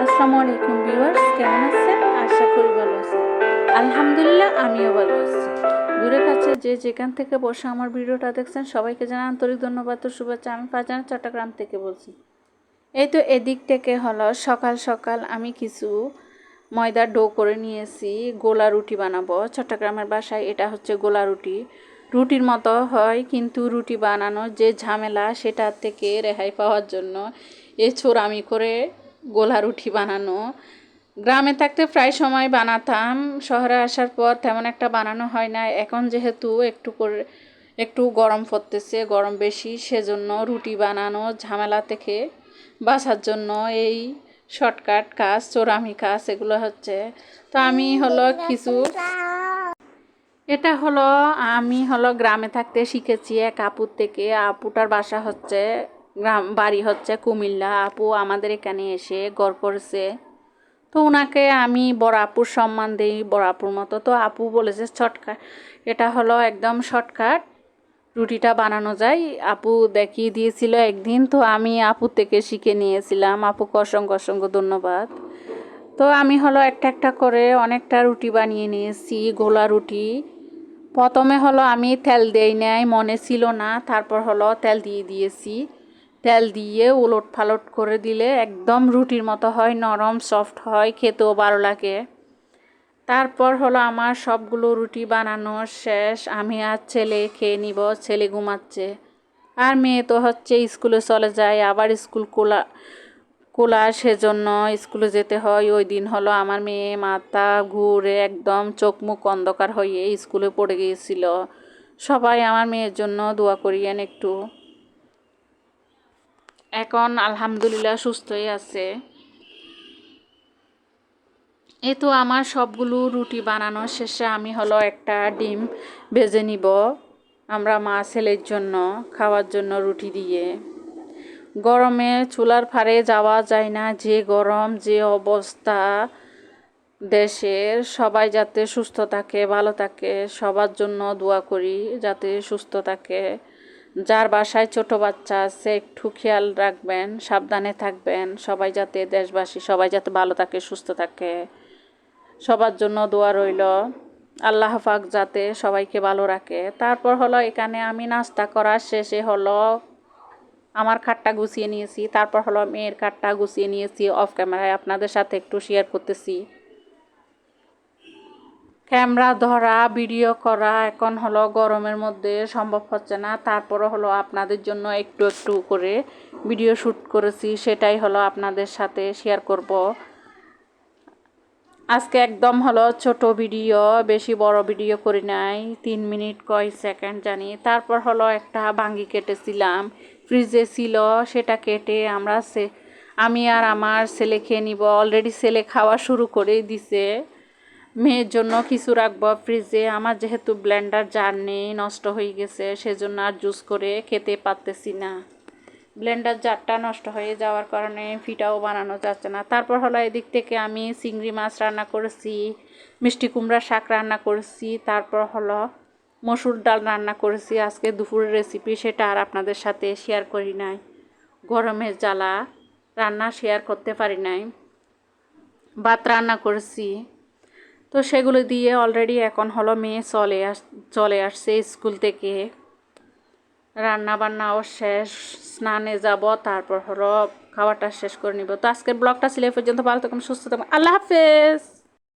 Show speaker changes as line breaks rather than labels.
আলাইকুম ভিউয়ার্স, কেমন আছেন? আশা করি ভালো আছেন। আলহামদুলিল্লাহ, আমিও ভালো আছি। দূরে কাছে যে যেখান থেকে বসে আমার ভিডিওটা দেখছেন, সবাইকে জানা আন্তরিক ধন্যবাদ ও শুভেচ্ছা। আমি ফাজানা চট্টগ্রাম থেকে বলছি। এই তো এদিক থেকে হলো, সকাল সকাল আমি কিছু ময়দার ডো করে নিয়েছি, গোলা রুটি বানাবো। চট্টগ্রামের বাসায় এটা হচ্ছে গোলা রুটি। রুটির মতো হয়, কিন্তু রুটি বানানো যে ঝামেলা, সেটা থেকে রেহাই পাওয়ার জন্য এ চোরামি করে গোলা রুটি বানানো। গ্রামে থাকতে প্রায় সময় বানাতাম। শহরে আসার পর তেমন একটা বানানো হয় না এখন যেহেতু একটু করে, একটু গরম পড়তেছে, গরম বেশি, সেজন্য রুটি বানানো, ঝামেলা থেকে বাসার জন্য এই শর্টকাট কাজ, চোরামি কাজ, এগুলো হচ্ছে। তো আমি হলো কিছু এটা হলো, আমি হলো গ্রামে থাকতে শিখেছি এক আপুর থেকে। আপুটার বাসা হচ্ছে গ্রাম, বাড়ি হচ্ছে কুমিল্লা। আপু আমাদের এখানে এসে গড় করেছে। তো ওনাকে আমি বড় আপুর সম্মান দিই, বড় আপুর মতো। তো আপু বলেছে শর্টকাট এটা হলো একদম শর্টকাট। রুটিটা বানানো যায়। আপু দেখিয়ে দিয়েছিল একদিন। তো আমি আপু থেকে শিখে নিয়েছিলাম। আপুকে অসংখ্য অসংখ্য ধন্যবাদ। তো আমি হলো একটা একটা করে অনেকটা রুটি বানিয়ে নিয়েছি গোলা রুটি। প্রথমে হলো আমি তেল দেই নাই, মনে ছিল না। তারপর হলো তেল দিয়ে দিয়েছি। তেল দিয়ে উলট ফালট করে দিলে একদম রুটির মতো হয়, নরম সফট হয়, খেতেও ভালো লাগে। তারপর হলো আমার সবগুলো রুটি বানানো শেষ। আমি আর ছেলে খেয়ে নিব, ছেলে ঘুমাচ্ছে। আর মেয়ে তো হচ্ছে স্কুলে চলে যায়, আবার স্কুল খোলা খোলা সেজন্য স্কুলে যেতে হয়। ওই দিন হলো আমার মেয়ে মাথা ঘুরে একদম চোখ মুখ অন্ধকার হয়ে স্কুলে পড়ে গিয়েছিল। সবাই আমার মেয়ের জন্য দোয়া করিয়েন একটু। এখন আলহামদুলিল্লাহ সুস্থই আছে। এ তো আমার সবগুলো রুটি বানানো শেষে আমি হলো একটা ডিম ভেজে নিব। আমরা মা ছেলের জন্য খাওয়ার জন্য রুটি দিয়ে। গরমে চুলার ফাড়ে যাওয়া যায় না, যে গরম, যে অবস্থা দেশের, সবাই যাতে সুস্থ থাকে, ভালো থাকে, সবার জন্য দোয়া করি যাতে সুস্থ থাকে। যার বাসায় ছোট বাচ্চা আছে, একটু খেয়াল রাখবেন, সাবধানে থাকবেন। সবাই যাতে দেশবাসী, সবাই যাতে ভালো থাকে, সুস্থ থাকে। সবার জন্য দোয়া রইল। আল্লাহ পাক যাতে সবাইকে ভালো রাখে। তারপর হলো এখানে আমি নাস্তা করার শেষে হলো আমার খাটটা গুছিয়ে নিয়েছি। তারপর হলো মেয়ের খাটটা গুছিয়ে নিয়েছি অফ ক্যামেরায় আপনাদের সাথে একটু শেয়ার করতেছি। ক্যামেরা ধরা, ভিডিও করা এখন হলো গরমের মধ্যে সম্ভব হচ্ছে না। তারপরও হলো আপনাদের জন্য একটু একটু করে ভিডিও শ্যুট করেছি, সেটাই হলো আপনাদের সাথে শেয়ার করব। আজকে একদম হলো ছোট ভিডিও, বেশি বড় ভিডিও করি নাই, তিন মিনিট কয় সেকেন্ড জানি। তারপর হলো একটা ভাঙ্গি কেটেছিলাম, ফ্রিজে ছিল, সেটা কেটে আমরা সে, আমি আর আমার ছেলে খেয়ে নিব। অলরেডি ছেলে খাওয়া শুরু করেই দিছে। মেয়ের জন্য কিছু রাখব ফ্রিজে আমার যেহেতু ব্লেন্ডার জার নেই, নষ্ট হয়ে গেছে, সেজন্য আর জুস করে খেতে পারতেছি না। ব্লেন্ডার জারটা নষ্ট হয়ে যাওয়ার কারণে ফিটাও বানানো যাচ্ছে না। তারপর হলো এদিক থেকে আমি চিংড়ি মাছ রান্না করেছি, মিষ্টি কুমড়া শাক রান্না করেছি, তারপর হলো মসুর ডাল রান্না করেছি। আজকে দুপুরের রেসিপি সেটা আর আপনাদের সাথে শেয়ার করি নাই। গরমের জ্বালা, রান্না শেয়ার করতে পারি নাই। ভাত রান্না করেছি। তো সেগুলো দিয়ে অলরেডি এখন হলো মেয়ে চলে আস, চলে আসছে স্কুল থেকে। রান্না বান্নাও শেষ, স্নানে যাব, তারপর হলো খাওয়াটা শেষ করে নিব। তো আজকের ব্লগটা ছিল পর্যন্ত। ভালো থাকুন, সুস্থ থাকুন। আল্লাহ হাফেজ!